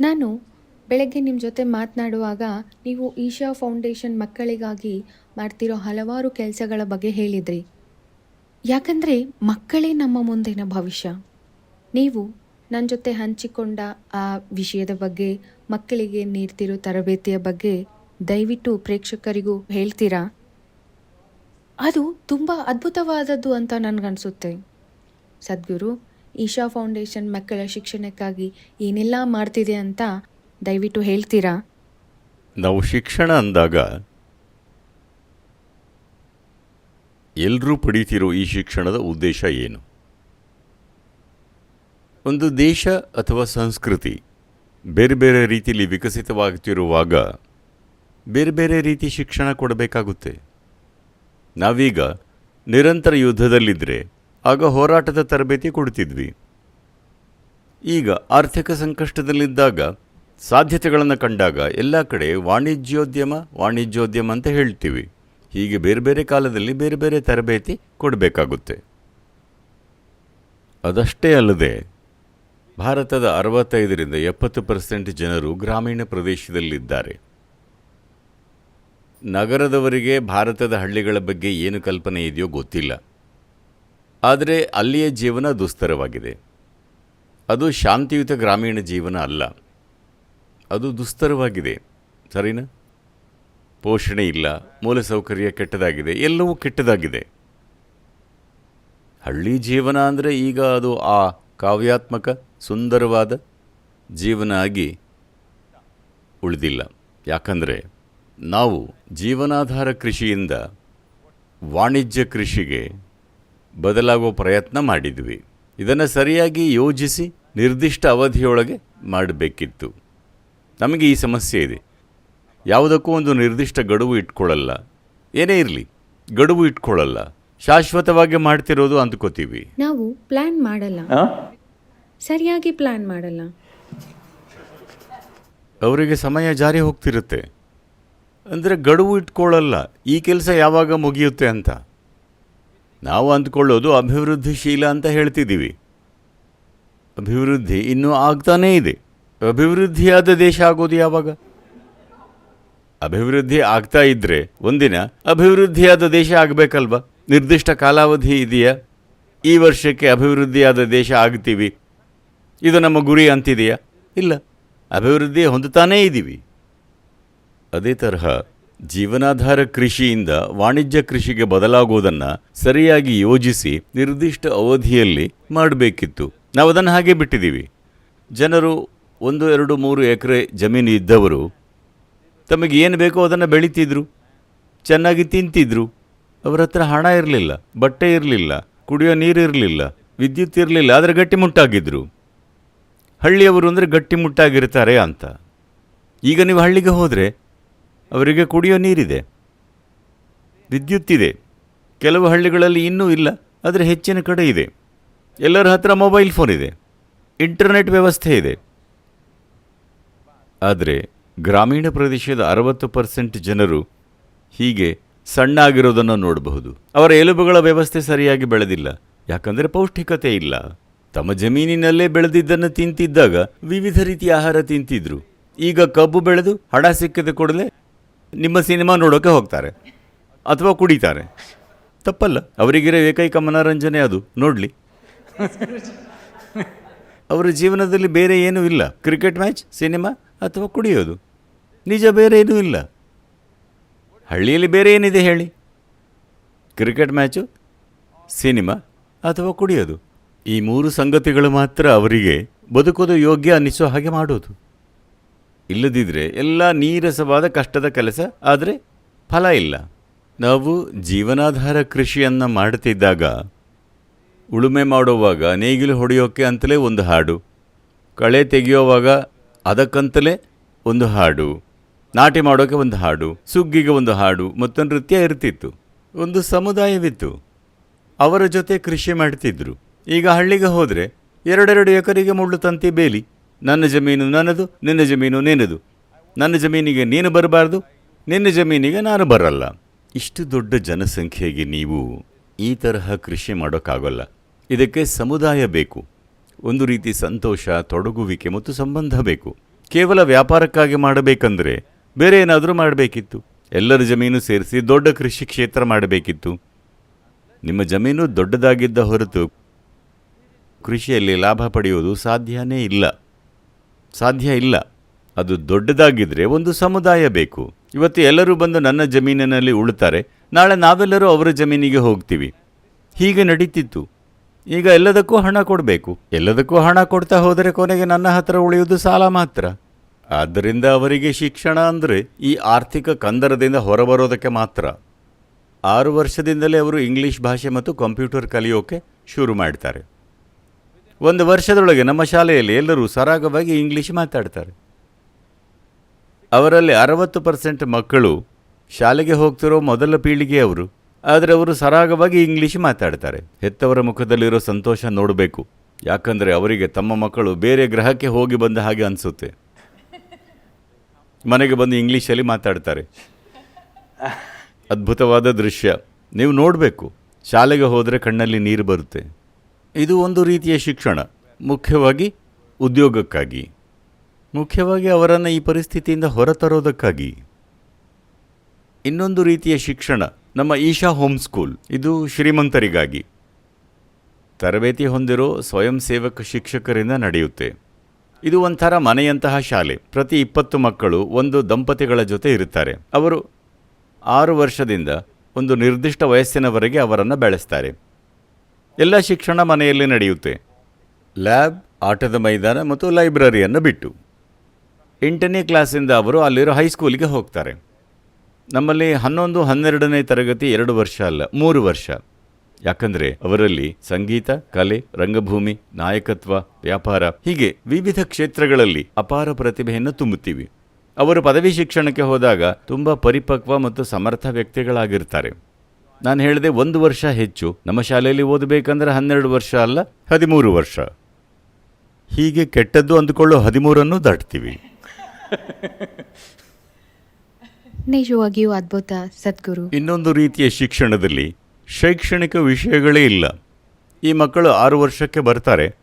ನಾನು ಬೆಳಗ್ಗೆ ನಿಮ್ಮ ಜೊತೆ ಮಾತನಾಡುವಾಗ ನೀವು ಈಶಾ ಫೌಂಡೇಶನ್ ಮಕ್ಕಳಿಗಾಗಿ ಮಾಡ್ತಿರೋ ಹಲವಾರು ಕೆಲಸಗಳ ಬಗ್ಗೆ ಹೇಳಿದ್ರಿ. ಯಾಕಂದರೆ ಮಕ್ಕಳೇ ನಮ್ಮ ಮುಂದಿನ ಭವಿಷ್ಯ. ನೀವು ನನ್ನ ಜೊತೆ ಹಂಚಿಕೊಂಡ ಆ ವಿಷಯದ ಬಗ್ಗೆ, ಮಕ್ಕಳಿಗೆ ನೀಡ್ತಿರೋ ತರಬೇತಿಯ ಬಗ್ಗೆ ದಯವಿಟ್ಟು ಪ್ರೇಕ್ಷಕರಿಗೂ ಹೇಳ್ತೀರಾ? ಅದು ತುಂಬ ಅದ್ಭುತವಾದದ್ದು ಅಂತ ನನಗನ್ಸುತ್ತೆ. ಸದ್ಗುರು ಈಶಾ ಫೌಂಡೇಶನ್ ಮಕ್ಕಳ ಶಿಕ್ಷಣಕ್ಕಾಗಿ ಏನೆಲ್ಲ ಮಾಡ್ತಿದೆ ಅಂತ ದಯವಿಟ್ಟು ಹೇಳ್ತೀರಾ? ನಾವು ಶಿಕ್ಷಣ ಅಂದಾಗ ಎಲ್ಲರೂ ಪಡೀತಿರೋ ಈ ಶಿಕ್ಷಣದ ಉದ್ದೇಶ ಏನು? ಒಂದು ದೇಶ ಅಥವಾ ಸಂಸ್ಕೃತಿ ಬೇರೆ ಬೇರೆ ರೀತಿಯಲ್ಲಿ ವಿಕಸಿತವಾಗ್ತಿರುವಾಗ ಬೇರೆ ಬೇರೆ ರೀತಿ ಶಿಕ್ಷಣ ಕೊಡಬೇಕಾಗುತ್ತೆ. ನಾವೀಗ ನಿರಂತರ ಯುದ್ಧದಲ್ಲಿದ್ದರೆ ಆಗ ಹೋರಾಟದ ತರಬೇತಿ ಕೊಡ್ತಿದ್ವಿ ಈಗ ಆರ್ಥಿಕ ಸಂಕಷ್ಟದಲ್ಲಿದ್ದಾಗ, ಸಾಧ್ಯತೆಗಳನ್ನು ಕಂಡಾಗ ಎಲ್ಲ ಕಡೆ ವಾಣಿಜ್ಯೋದ್ಯಮ ವಾಣಿಜ್ಯೋದ್ಯಮ ಅಂತ ಹೇಳ್ತೀವಿ. ಹೀಗೆ ಬೇರೆ ಬೇರೆ ಕಾಲದಲ್ಲಿ ಬೇರೆ ಬೇರೆ ತರಬೇತಿ ಕೊಡಬೇಕಾಗುತ್ತೆ. ಅದಷ್ಟೇ ಅಲ್ಲದೆ, ಭಾರತದ ಅರವತ್ತೈದರಿಂದ ಎಪ್ಪತ್ತು ಪರ್ಸೆಂಟ್ ಜನರು ಗ್ರಾಮೀಣ ಪ್ರದೇಶದಲ್ಲಿದ್ದಾರೆ. ನಗರದವರಿಗೆ ಭಾರತದ ಹಳ್ಳಿಗಳ ಬಗ್ಗೆ ಏನು ಕಲ್ಪನೆ ಇದೆಯೋ ಗೊತ್ತಿಲ್ಲ. ಆದರೆ ಅಲ್ಲಿಯ ಜೀವನ ದುಸ್ತರವಾಗಿದೆ. ಅದು ಶಾಂತಿಯುತ ಗ್ರಾಮೀಣ ಜೀವನ ಅಲ್ಲ. ಅದು ದುಸ್ತರವಾಗಿದೆ. ಸರಿನಾ? ಪೋಷಣೆ ಇಲ್ಲ. ಮೂಲಸೌಕರ್ಯ ಕೆಟ್ಟದಾಗಿದೆ. ಎಲ್ಲವೂ ಕೆಟ್ಟದಾಗಿದೆ. ಹಳ್ಳಿ ಜೀವನ ಅಂದರೆ ಈಗ ಅದು ಆ ಕಾವ್ಯಾತ್ಮಕ, ಸುಂದರವಾದ ಜೀವನ ಆಗಿ ಉಳಿದಿಲ್ಲ. ಯಾಕಂದರೆ ನಾವು ಜೀವನಾಧಾರ ಕೃಷಿಯಿಂದ ವಾಣಿಜ್ಯ ಕೃಷಿಗೆ ಬದಲಾಗುವ ಪ್ರಯತ್ನ ಮಾಡಿದ್ವಿ. ಇದನ್ನು ಸರಿಯಾಗಿ ಯೋಜಿಸಿ ನಿರ್ದಿಷ್ಟ ಅವಧಿಯೊಳಗೆ ಮಾಡಬೇಕಿತ್ತು. ನಮಗೆ ಈ ಸಮಸ್ಯೆ ಇದೆ. ಯಾವುದಕ್ಕೂ ಒಂದು ನಿರ್ದಿಷ್ಟ ಗಡುವು ಇಟ್ಕೊಳ್ಳಲ್ಲ. ಏನೇ ಇರಲಿ ಗಡುವು ಇಟ್ಕೊಳ್ಳಲ್ಲ. ಶಾಶ್ವತವಾಗಿ ಮಾಡ್ತಿರೋದು ಅಂದ್ಕೋತೀವಿ. ನಾವು ಪ್ಲಾನ್ ಮಾಡಲ್ಲ. ಸರಿಯಾಗಿ ಪ್ಲಾನ್ ಮಾಡಲ್ಲ. ಅವರಿಗೆ ಸಮಯ ಜಾರಿ ಹೋಗ್ತಿರುತ್ತೆ. ಅಂದರೆ ಗಡುವು ಇಟ್ಕೊಳ್ಳಲ್ಲ. ಈ ಕೆಲಸ ಯಾವಾಗ ಮುಗಿಯುತ್ತೆ ಅಂತ. ನಾವು ಅಂದ್ಕೊಳ್ಳೋದು ಅಭಿವೃದ್ಧಿಶೀಲ ಅಂತ ಹೇಳ್ತಿದ್ದೀವಿ. ಅಭಿವೃದ್ಧಿ ಇನ್ನೂ ಆಗ್ತಾನೇ ಇದೆ. ಅಭಿವೃದ್ಧಿಯಾದ ದೇಶ ಆಗೋದು ಯಾವಾಗ? ಅಭಿವೃದ್ಧಿ ಆಗ್ತಾ ಇದ್ರೆ ಒಂದಿನ ಅಭಿವೃದ್ಧಿಯಾದ ದೇಶ ಆಗಬೇಕಲ್ವ? ನಿರ್ದಿಷ್ಟ ಕಾಲಾವಧಿ ಇದೆಯಾ? ಈ ವರ್ಷಕ್ಕೆ ಅಭಿವೃದ್ಧಿಯಾದ ದೇಶ ಆಗ್ತೀವಿ. ಇದು ನಮ್ಮ ಗುರಿ ಅಂತಿದೆಯಾ? ಇಲ್ಲ. ಅಭಿವೃದ್ಧಿ ಹೊಂದುತ್ತಾನೇ ಇದ್ದೀವಿ ಅದೇ ತರಹ ಜೀವನಾಧಾರ ಕೃಷಿಯಿಂದ ವಾಣಿಜ್ಯ ಕೃಷಿಗೆ ಬದಲಾಗುವುದನ್ನು ಸರಿಯಾಗಿ ಯೋಜಿಸಿ ನಿರ್ದಿಷ್ಟ ಅವಧಿಯಲ್ಲಿ ಮಾಡಬೇಕಿತ್ತು. ನಾವು ಅದನ್ನು ಹಾಗೆ ಬಿಟ್ಟಿದ್ದೀವಿ. ಜನರು ಒಂದು, ಎರಡು, ಮೂರು ಎಕರೆ ಜಮೀನು ಇದ್ದವರು ತಮಗೆ ಏನು ಬೇಕೋ ಅದನ್ನು ಬೆಳೀತಿದ್ರು. ಚೆನ್ನಾಗಿ ತಿಂತಿದ್ರು. ಅವರ ಹತ್ರ ಹಣ ಇರಲಿಲ್ಲ, ಬಟ್ಟೆ ಇರಲಿಲ್ಲ, ಕುಡಿಯೋ ನೀರು ಇರಲಿಲ್ಲ, ವಿದ್ಯುತ್ ಇರಲಿಲ್ಲ, ಆದರೆ ಗಟ್ಟಿಮುಟ್ಟಾಗಿದ್ದರು ಹಳ್ಳಿಯವರು ಅಂದರೆ ಗಟ್ಟಿಮುಟ್ಟಾಗಿರ್ತಾರೆ ಅಂತ. ಈಗ ನೀವು ಹಳ್ಳಿಗೆ ಹೋದರೆ ಅವರಿಗೆ ಕುಡಿಯೋ ನೀರಿದೆ. ವಿದ್ಯುತ್ ಇದೆ. ಕೆಲವು ಹಳ್ಳಿಗಳಲ್ಲಿ ಇನ್ನೂ ಇಲ್ಲ, ಆದರೆ ಹೆಚ್ಚಿನ ಕಡೆ ಇದೆ. ಎಲ್ಲರ ಹತ್ರ ಮೊಬೈಲ್ ಫೋನ್ ಇದೆ. ಇಂಟರ್ನೆಟ್ ವ್ಯವಸ್ಥೆ ಇದೆ. ಆದರೆ ಗ್ರಾಮೀಣ ಪ್ರದೇಶದ ಅರವತ್ತು ಪರ್ಸೆಂಟ್ ಜನರು ಹೀಗೆ ಸಣ್ಣ ಆಗಿರೋದನ್ನು ನೋಡಬಹುದು. ಅವರ ಎಲುಬುಗಳ ವ್ಯವಸ್ಥೆ ಸರಿಯಾಗಿ ಬೆಳೆದಿಲ್ಲ. ಯಾಕಂದರೆ ಪೌಷ್ಟಿಕತೆ ಇಲ್ಲ. ತಮ್ಮ ಜಮೀನಿನಲ್ಲೇ ಬೆಳೆದಿದ್ದನ್ನು ತಿಂತಿದ್ದಾಗ ವಿವಿಧ ರೀತಿಯ ಆಹಾರ ತಿಂತಿದ್ರು. ಈಗ ಕಬ್ಬು ಬೆಳೆದು ಹಣ ಸಿಕ್ಕಿದ ಕೂಡಲೇ ನಿಮ್ಮ ಸಿನಿಮಾ ನೋಡೋಕೆ ಹೋಗ್ತಾರೆ ಅಥವಾ ಕುಡಿತಾರೆ. ತಪ್ಪಲ್ಲ, ಅವರಿಗಿರೋ ಏಕೈಕ ಮನೋರಂಜನೆ ಅದು, ನೋಡಲಿ. ಅವರ ಜೀವನದಲ್ಲಿ ಬೇರೆ ಏನೂ ಇಲ್ಲ. ಕ್ರಿಕೆಟ್ ಮ್ಯಾಚ್, ಸಿನಿಮಾ ಅಥವಾ ಕುಡಿಯೋದು. ನಿಜ ಬೇರೆ ಏನೂ ಇಲ್ಲ. ಹಳ್ಳಿಯಲ್ಲಿ ಬೇರೆ ಏನಿದೆ ಹೇಳಿ? ಕ್ರಿಕೆಟ್ ಮ್ಯಾಚು, ಸಿನಿಮಾ ಅಥವಾ ಕುಡಿಯೋದು. ಈ ಮೂರು ಸಂಗತಿಗಳು ಮಾತ್ರ ಅವರಿಗೆ ಬದುಕೋದು ಯೋಗ್ಯ ಅನ್ನಿಸೋ ಹಾಗೆ ಮಾಡೋದು. ಇಲ್ಲದಿದ್ದರೆ ಎಲ್ಲ ನೀರಸವಾದ ಕಷ್ಟದ ಕೆಲಸ, ಆದರೆ ಫಲ ಇಲ್ಲ. ನಾವು ಜೀವನಾಧಾರ ಕೃಷಿಯನ್ನು ಮಾಡ್ತಿದ್ದಾಗ, ಉಳುಮೆ ಮಾಡುವಾಗ, ನೇಗಿಲು ಹೊಡೆಯೋಕ್ಕೆ ಅಂತಲೇ ಒಂದು ಹಾಡು. ಕಳೆ ತೆಗೆಯುವಾಗ ಅದಕ್ಕಂತಲೇ ಒಂದು ಹಾಡು. ನಾಟಿ ಮಾಡೋಕ್ಕೆ ಒಂದು ಹಾಡು. ಸುಗ್ಗಿಗೆ ಒಂದು ಹಾಡು. ಮತ್ತು ನೃತ್ಯ ಇರ್ತಿತ್ತು. ಒಂದು ಸಮುದಾಯವಿತ್ತು. ಅವರ ಜೊತೆ ಕೃಷಿ ಮಾಡ್ತಿದ್ರು. ಈಗ ಹಳ್ಳಿಗೆ ಹೋದರೆ ಎರಡೆರಡು ಎಕರೆಗೆ ಮುಳ್ಳು ತಂತಿ ಬೇಲಿ. ನನ್ನ ಜಮೀನು ನನ್ನದು, ನಿನ್ನ ಜಮೀನು ನಿನ್ನದು. ನನ್ನ ಜಮೀನಿಗೆ ನೀನು ಬರಬಾರ್ದು, ನಿನ್ನ ಜಮೀನಿಗೆ ನಾನು ಬರಲ್ಲ. ಇಷ್ಟು ದೊಡ್ಡ ಜನಸಂಖ್ಯೆಗೆ ನೀವು ಈ ತರಹ ಕೃಷಿ ಮಾಡೋಕ್ಕಾಗಲ್ಲ. ಇದಕ್ಕೆ ಸಮುದಾಯ ಬೇಕು. ಒಂದು ರೀತಿ ಸಂತೋಷ, ತೊಡಗುವಿಕೆ ಮತ್ತು ಸಂಬಂಧ ಬೇಕು. ಕೇವಲ ವ್ಯಾಪಾರಕ್ಕಾಗಿ ಮಾಡಬೇಕಂದ್ರೆ ಬೇರೆ ಏನಾದರೂ ಮಾಡಬೇಕಿತ್ತು. ಎಲ್ಲರ ಜಮೀನು ಸೇರಿಸಿ ದೊಡ್ಡ ಕೃಷಿ ಕ್ಷೇತ್ರ ಮಾಡಬೇಕಿತ್ತು. ನಿಮ್ಮ ಜಮೀನು ದೊಡ್ಡದಾಗಿದ್ದ ಹೊರತು ಕೃಷಿಯಲ್ಲಿ ಲಾಭ ಪಡೆಯುವುದು ಸಾಧ್ಯನೇ ಇಲ್ಲ. ಸಾಧ್ಯ ಇಲ್ಲ. ಅದು ದೊಡ್ಡದಾಗಿದ್ದರೆ ಒಂದು ಸಮುದಾಯ ಬೇಕು. ಇವತ್ತು ಎಲ್ಲರೂ ಬಂದು ನನ್ನ ಜಮೀನಿನಲ್ಲಿ ಉಳ್ತಾರೆ ನಾಳೆ ನಾವೆಲ್ಲರೂ ಅವರ ಜಮೀನಿಗೆ ಹೋಗ್ತೀವಿ. ಹೀಗೆ ನಡೀತಿತ್ತು. ಈಗ ಎಲ್ಲದಕ್ಕೂ ಹಣ ಕೊಡಬೇಕು. ಎಲ್ಲದಕ್ಕೂ ಹಣ ಕೊಡ್ತಾ ಹೋದರೆ ಕೊನೆಗೆ ನನ್ನ ಹತ್ರ ಉಳಿಯುವುದು ಸಾಲ ಮಾತ್ರ. ಆದ್ದರಿಂದ ಅವರಿಗೆ ಶಿಕ್ಷಣ ಅಂದರೆ ಈ ಆರ್ಥಿಕ ಕಂದರದಿಂದ ಹೊರಬರೋದಕ್ಕೆ ಮಾತ್ರ. ಆರು ವರ್ಷದಿಂದಲೇ ಅವರು ಇಂಗ್ಲೀಷ್ ಭಾಷೆ ಮತ್ತು ಕಂಪ್ಯೂಟರ್ ಕಲಿಯೋಕೆ ಶುರು ಮಾಡ್ತಾರೆ. ಒಂದು ವರ್ಷದೊಳಗೆ ನಮ್ಮ ಶಾಲೆಯಲ್ಲಿ ಎಲ್ಲರೂ ಸರಾಗವಾಗಿ ಇಂಗ್ಲೀಷ್ ಮಾತಾಡ್ತಾರೆ. ಅವರಲ್ಲಿ ಅರವತ್ತು ಪರ್ಸೆಂಟ್ ಮಕ್ಕಳು ಶಾಲೆಗೆ ಹೋಗ್ತಿರೋ ಮೊದಲ ಪೀಳಿಗೆಯವರು ಆದರೆ ಅವರು ಸರಾಗವಾಗಿ ಇಂಗ್ಲೀಷ್ ಮಾತಾಡ್ತಾರೆ. ಹೆತ್ತವರ ಮುಖದಲ್ಲಿರೋ ಸಂತೋಷ ನೋಡಬೇಕು. ಯಾಕಂದರೆ ಅವರಿಗೆ ತಮ್ಮ ಮಕ್ಕಳು ಬೇರೆ ಗ್ರಹಕ್ಕೆ ಹೋಗಿ ಬಂದ ಹಾಗೆ ಅನಿಸುತ್ತೆ. ಮನೆಗೆ ಬಂದು ಇಂಗ್ಲೀಷಲ್ಲಿ ಮಾತಾಡ್ತಾರೆ. ಅದ್ಭುತವಾದ ದೃಶ್ಯ. ನೀವು ನೋಡಬೇಕು. ಶಾಲೆಗೆ ಹೋದರೆ ಕಣ್ಣಲ್ಲಿ ನೀರು ಬರುತ್ತೆ. ಇದು ಒಂದು ರೀತಿಯ ಶಿಕ್ಷಣ, ಮುಖ್ಯವಾಗಿ ಉದ್ಯೋಗಕ್ಕಾಗಿ. ಮುಖ್ಯವಾಗಿ ಅವರನ್ನು ಈ ಪರಿಸ್ಥಿತಿಯಿಂದ ಹೊರತರೋದಕ್ಕಾಗಿ. ಇನ್ನೊಂದು ರೀತಿಯ ಶಿಕ್ಷಣ, ನಮ್ಮ ಈಶಾ ಹೋಮ್ ಸ್ಕೂಲ್, ಇದು ಶ್ರೀಮಂತರಿಗಾಗಿ. ತರಬೇತಿ ಹೊಂದಿರೋ ಸ್ವಯಂ ಸೇವಕ ಶಿಕ್ಷಕರಿಂದ ನಡೆಯುತ್ತೆ. ಇದು ಒಂಥರ ಮನೆಯಂತಹ ಶಾಲೆ, ಪ್ರತಿ ಇಪ್ಪತ್ತು ಮಕ್ಕಳು ಒಂದು ದಂಪತಿಗಳ ಜೊತೆ ಇರುತ್ತಾರೆ. ಅವರು ಆರು ವರ್ಷದಿಂದ ಒಂದು ನಿರ್ದಿಷ್ಟ ವಯಸ್ಸಿನವರೆಗೆ ಅವರನ್ನು ಬೆಳೆಸ್ತಾರೆ. ಎಲ್ಲ ಶಿಕ್ಷಣ ಮನೆಯಲ್ಲಿ ನಡೆಯುತ್ತೆ. ಲ್ಯಾಬ್ ಆಟದ ಮೈದಾನ ಮತ್ತು ಲೈಬ್ರರಿಯನ್ನು ಬಿಟ್ಟು. ಎಂಟನೇ ಕ್ಲಾಸಿಂದ ಅವರು ಅಲ್ಲಿರೋ ಹೈಸ್ಕೂಲಿಗೆ ಹೋಗ್ತಾರೆ. ನಮ್ಮಲ್ಲಿ ಹನ್ನೊಂದು, ಹನ್ನೆರಡನೇ ತರಗತಿ ಎರಡು ವರ್ಷ ಅಲ್ಲ, ಮೂರು ವರ್ಷ. ಯಾಕಂದರೆ ಅವರಲ್ಲಿ ಸಂಗೀತ, ಕಲೆ, ರಂಗಭೂಮಿ, ನಾಯಕತ್ವ, ವ್ಯಾಪಾರ, ಹೀಗೆ ವಿವಿಧ ಕ್ಷೇತ್ರಗಳಲ್ಲಿ ಅಪಾರ ಪ್ರತಿಭೆಯನ್ನು ತುಂಬುತ್ತೀವಿ. ಅವರು ಪದವಿ ಶಿಕ್ಷಣಕ್ಕೆ ಹೋದಾಗ ತುಂಬ ಪರಿಪಕ್ವ ಮತ್ತು ಸಮರ್ಥ ವ್ಯಕ್ತಿಗಳಾಗಿರ್ತಾರೆ. ನಾನು ಹೇಳಿದೆ ಒಂದು ವರ್ಷ ಹೆಚ್ಚು. ನಮ್ಮ ಶಾಲೆಯಲ್ಲಿ ಓದಬೇಕಂದ್ರೆ ಹನ್ನೆರಡು ವರ್ಷ ಅಲ್ಲ ಹದಿಮೂರು ವರ್ಷ. ಹೀಗೆ ಕೆಟ್ಟದ್ದು ಅಂದುಕೊಳ್ಳೋ ಹದಿಮೂರನ್ನು ದಾಟ್ತೀವಿ. ನಿಜವಾಗಿಯೂ ಅದ್ಭುತ ಸದ್ಗುರು. ಇನ್ನೊಂದು ರೀತಿಯ ಶಿಕ್ಷಣದಲ್ಲಿ ಶೈಕ್ಷಣಿಕ ವಿಷಯಗಳೇ ಇಲ್ಲ. ಈ ಮಕ್ಕಳು ಆರು ವರ್ಷಕ್ಕೆ ಬರ್ತಾರೆ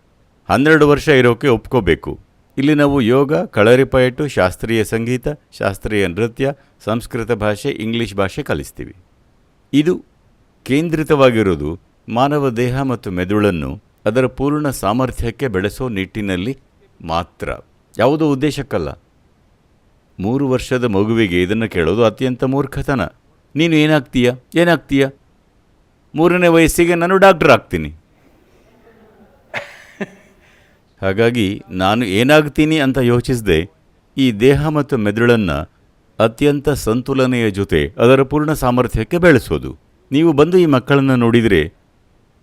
ಹನ್ನೆರಡು ವರ್ಷ ಇರೋಕೆ ಒಪ್ಕೋಬೇಕು. ಇಲ್ಲಿ ನಾವು ಯೋಗ ಕಳರಿಪಯಟು ಶಾಸ್ತ್ರೀಯ ಸಂಗೀತ ಶಾಸ್ತ್ರೀಯ ನೃತ್ಯ ಸಂಸ್ಕೃತ ಭಾಷೆ ಇಂಗ್ಲಿಷ್ ಭಾಷೆ ಕಲಿಸ್ತೀವಿ. ಇದು ಕೇಂದ್ರಿತವಾಗಿರುವುದು ಮಾನವ ದೇಹ ಮತ್ತು ಮೆದುಳನ್ನು ಅದರ ಪೂರ್ಣ ಸಾಮರ್ಥ್ಯಕ್ಕೆ ಬೆಳೆಸೋ ನಿಟ್ಟಿನಲ್ಲಿ ಮಾತ್ರ. ಯಾವುದೋ ಉದ್ದೇಶಕ್ಕಲ್ಲ. ಮೂರು ವರ್ಷದ ಮಗುವಿಗೆ ಇದನ್ನು ಕೇಳೋದು ಅತ್ಯಂತ ಮೂರ್ಖತನ. ನೀನು ಏನಾಗ್ತೀಯ? ಏನಾಗ್ತೀಯ? ಮೂರನೇ ವಯಸ್ಸಿಗೆ ನಾನು ಡಾಕ್ಟರ್ ಆಗ್ತೀನಿ. ಹಾಗಾಗಿ ನಾನು ಏನಾಗ್ತೀನಿ ಅಂತ ಯೋಚಿಸದೆ ಈ ದೇಹ ಮತ್ತು ಮೆದುಳನ್ನು ಅತ್ಯಂತ ಸಂತುಲನೆಯ ಜೊತೆ ಅದರ ಪೂರ್ಣ ಸಾಮರ್ಥ್ಯಕ್ಕೆ ಬೆಳೆಸೋದು. ನೀವು ಬಂದು ಈ ಮಕ್ಕಳನ್ನು ನೋಡಿದರೆ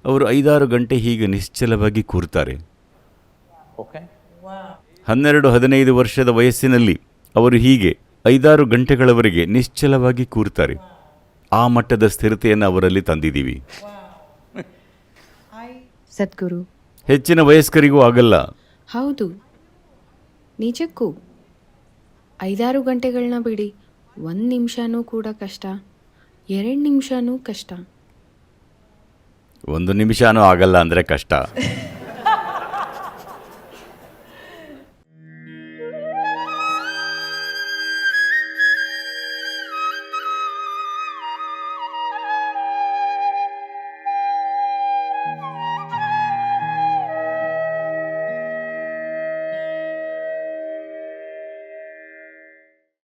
ಅವರು ಐದಾರು ಗಂಟೆ ಹೀಗೆ ನಿಶ್ಚಲವಾಗಿ ಕೂರ್ತಾರೆ. ಹನ್ನೆರಡು ಹದಿನೈದು ವರ್ಷದ ವಯಸ್ಸಿನಲ್ಲಿ ಅವರು ಹೀಗೆ ಐದಾರು ಗಂಟೆಗಳವರೆಗೆ ನಿಶ್ಚಲವಾಗಿ ಕೂರ್ತಾರೆ. ಆ ಮಟ್ಟದ ಸ್ಥಿರತೆಯನ್ನು ಅವರಲ್ಲಿ ತಂದಿದ್ದೀವಿ. ಸದ್ಗುರು. ಹೆಚ್ಚಿನ ವಯಸ್ಕರಿಗೂ ಆಗಲ್ಲ. ಹೌದು. ನಿಜಕ್ಕೂ. ಐದಾರು ಗಂಟೆಗಳನ್ನ ಬಿಡಿ. ಒಂದು ನಿಮಿಷನೂ ಕೂಡ ಕಷ್ಟ. ಎರಡು ನಿಮಿಷನೂ ಕಷ್ಟ. ಒಂದು ನಿಮಿಷನೂ ಆಗಲ್ಲ ಅಂದರೆ ಕಷ್ಟ.